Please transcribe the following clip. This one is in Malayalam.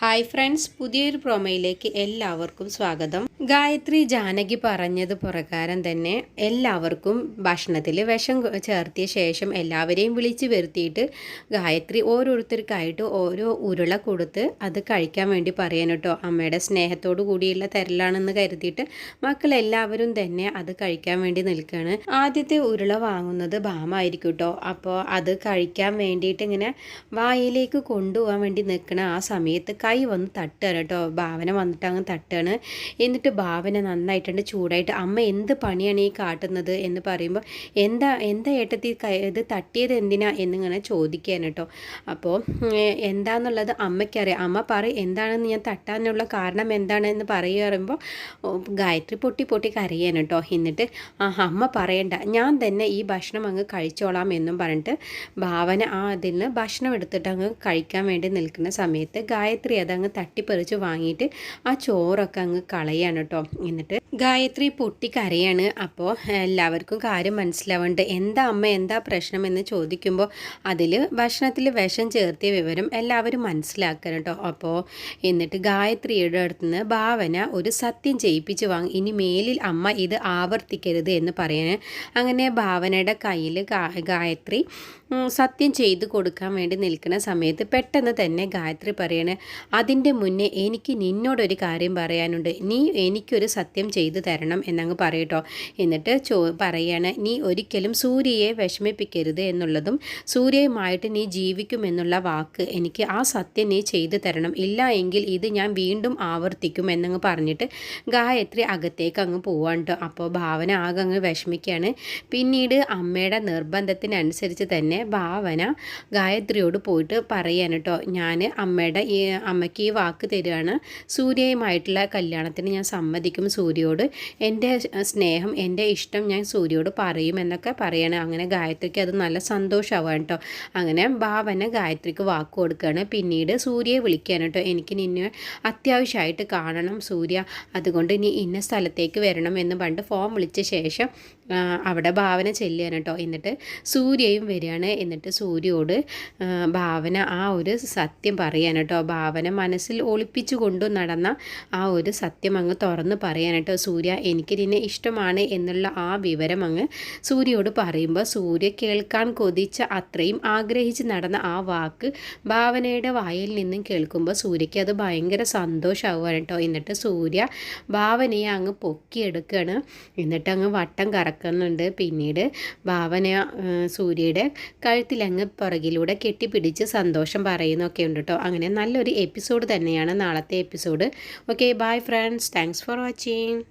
ഹായ് ഫ്രണ്ട്സ് പുതിയൊരു പ്രൊമയിലേക്ക് എല്ലാവർക്കും സ്വാഗതം. ഗായത്രി ജാനകി പറഞ്ഞത് പ്രകാരം തന്നെ എല്ലാവർക്കും ഭക്ഷണത്തിൽ വിഷം ചേർത്തിയ ശേഷം എല്ലാവരെയും വിളിച്ചു വരുത്തിയിട്ട് ഗായത്രി ഓരോരുത്തർക്കായിട്ട് ഓരോ ഉരുള കൊടുത്ത് അത് കഴിക്കാൻ വേണ്ടി പറയാൻ കേട്ടോ. അമ്മയുടെ സ്നേഹത്തോടു കൂടിയുള്ള തരലാണെന്ന് കരുതിയിട്ട് മക്കളെല്ലാവരും തന്നെ അത് കഴിക്കാൻ വേണ്ടി നിൽക്കുകയാണ്. ആദ്യത്തെ ഉരുള വാങ്ങുന്നത് ഭാമായിരിക്കും കേട്ടോ. അപ്പോൾ അത് കഴിക്കാൻ വേണ്ടിയിട്ട് ഇങ്ങനെ വായിലേക്ക് കൊണ്ടുപോകാൻ വേണ്ടി നിൽക്കണ ആ സമയത്ത് കൈ വന്ന് തട്ടുകയാണ് കേട്ടോ. ഭാവന വന്നിട്ട് അങ്ങ് തട്ടുകയാണ് എന്നിട്ട് ഭാവന നന്നായിട്ടുണ്ട് ചൂടായിട്ട്. അമ്മ എന്ത് പണിയാണ് ഈ കാട്ടുന്നത് എന്ന് പറയുമ്പോൾ എന്താ എന്താ ഏട്ടത്തി ഇത് തട്ടിയത് എന്തിനാ എന്നിങ്ങനെ ചോദിക്കാൻ കേട്ടോ. അപ്പോൾ എന്താണെന്നുള്ളത് അമ്മയ്ക്കറിയാം. അമ്മ പറയും എന്താണെന്ന് ഞാൻ തട്ടാനുള്ള കാരണം എന്താണെന്ന് പറയുമ്പോൾ ഗായത്രി പൊട്ടി പൊട്ടി കരയാണ് കേട്ടോ. എന്നിട്ട് ആ അമ്മ പറയണ്ട. ഞാൻ തന്നെ ഈ ഭക്ഷണം അങ്ങ് കഴിച്ചോളാം എന്നും പറഞ്ഞിട്ട് ഭാവന ആ അതിൽ നിന്ന് ഭക്ഷണം എടുത്തിട്ട് അങ്ങ് കഴിക്കാൻ വേണ്ടി നിൽക്കുന്ന സമയത്ത് ഗായത്രി അതങ്ങ് തട്ടിപ്പറിച്ച് വാങ്ങിയിട്ട് ആ ചോറൊക്കെ അങ്ങ് കളയാണ് കേട്ടോ എന്നിട്ട് ഗായത്രി പൊട്ടി കരയാണ്. അപ്പോൾ എല്ലാവർക്കും കാര്യം മനസ്സിലാവുന്നുണ്ട് എന്താ അമ്മ എന്താ പ്രശ്നം എന്ന് ചോദിക്കുമ്പോൾ അതിൽ ഭക്ഷണത്തിൽ വിഷം ചേർത്തിയ വിവരം എല്ലാവരും മനസ്സിലാക്കണം കേട്ടോ അപ്പോൾ എന്നിട്ട് ഗായത്രിയുടെ അടുത്ത് നിന്ന് ഭാവന ഒരു സത്യം ചെയ്യിപ്പിച്ച് വാങ്ങി. ഇനി മേലിൽ അമ്മ ഇത് ആവർത്തിക്കരുത് എന്ന് പറയാൻ അങ്ങനെ ഭാവനയുടെ കയ്യിൽ ഗായത്രി സത്യം ചെയ്തു കൊടുക്കാൻ വേണ്ടി നിൽക്കുന്ന സമയത്ത് പെട്ടെന്ന് തന്നെ ഗായത്രി പറയണേ അതിന്റെ മുന്നേ എനിക്ക് നിന്നോടൊരു കാര്യം പറയാനുണ്ട്. നീ എനിക്കൊരു സത്യം ചെയ്തു തരണം എന്നങ്ങ് പറയട്ടോ. എന്നിട്ട് ചോ പറയാണ് നീ ഒരിക്കലും സൂര്യയെ വിഷമിപ്പിക്കരുത് എന്നുള്ളതും സൂര്യയുമായിട്ട് നീ ജീവിക്കുമെന്നുള്ള വാക്ക് എനിക്ക് ആ സത്യം നീ ചെയ്തു തരണം. ഇല്ല എങ്കിൽ ഇത് ഞാൻ വീണ്ടും ആവർത്തിക്കും എന്നങ്ങ് പറഞ്ഞിട്ട് ഗായത്രി അകത്തേക്ക് അങ്ങ് പോവാണ് കേട്ടോ. അപ്പോൾ ഭാവന ആകെ അങ്ങ് വിഷമിക്കുകയാണ്. പിന്നീട് അമ്മയുടെ നിർബന്ധത്തിനനുസരിച്ച് തന്നെ ഭാവന ഗായത്രിയോട് പോയിട്ട് പറയാൻ കേട്ടോ. ഞാൻ അമ്മയുടെ ഈ അമ്മയ്ക്ക് ഈ വാക്ക് തരികയാണ്. സൂര്യയുമായിട്ടുള്ള കല്യാണത്തിന് ഞാൻ സമ്മതിക്കും സൂര്യയോട്. എന്റെ സ്നേഹം എന്റെ ഇഷ്ടം ഞാൻ സൂര്യയോട് പറയും എന്നൊക്കെ പറയണം. അങ്ങനെ ഗായത്രിക്ക് അത് നല്ല സന്തോഷമാവാൻ കേട്ടോ. അങ്ങനെ ഭാവന ഗായത്രിക്ക് വാക്ക് കൊടുക്കുകയാണ്. പിന്നീട് സൂര്യയെ വിളിക്കാൻ കേട്ടോ. എനിക്ക് നിന്നെ അത്യാവശ്യമായിട്ട് കാണണം സൂര്യ. അതുകൊണ്ട് ഇനി ഇന്ന സ്ഥലത്തേക്ക് വരണം എന്ന് പണ്ട് ഫോം വിളിച്ച ശേഷം അവിടെ ഭാവന ചെല്ലുകയാണ് കേട്ടോ. എന്നിട്ട് സൂര്യയും എന്നിട്ട് സൂര്യയോട് ഭാവന ആ ഒരു സത്യം പറയാൻ കേട്ടോ. ഭാവന മനസ്സിൽ ഒളിപ്പിച്ചു കൊണ്ടു നടന്ന ആ ഒരു സത്യം അങ്ങ് തുറന്ന് പറയാൻ കേട്ടോ. സൂര്യ എനിക്ക് നിന്നെ ഇഷ്ടമാണ് എന്നുള്ള ആ വിവരം അങ്ങ് സൂര്യയോട് പറയുമ്പോൾ സൂര്യ കേൾക്കാൻ കൊതിച്ച അത്രയും ആഗ്രഹിച്ച് നടന്ന ആ വാക്ക് ഭാവനയുടെ വായിൽ നിന്നും കേൾക്കുമ്പോൾ സൂര്യയ്ക്ക് അത് ഭയങ്കര സന്തോഷമാവുകയാണ് കേട്ടോ. എന്നിട്ട് സൂര്യ ഭാവനയെ അങ്ങ് പൊക്കിയെടുക്കുകയാണ് എന്നിട്ട് അങ്ങ് വട്ടം കറക്കുന്നുണ്ട്. പിന്നീട് ഭാവന സൂര്യയുടെ കഴുത്തിലങ്ങ് പുറകിലൂടെ കെട്ടിപ്പിടിച്ച് സന്തോഷം പറയുന്നൊക്കെ ഉണ്ട് കേട്ടോ അങ്ങനെ നല്ലൊരു എപ്പിസോഡ് തന്നെയാണ് നാളത്തെ episode. Okay bye friends thanks for watching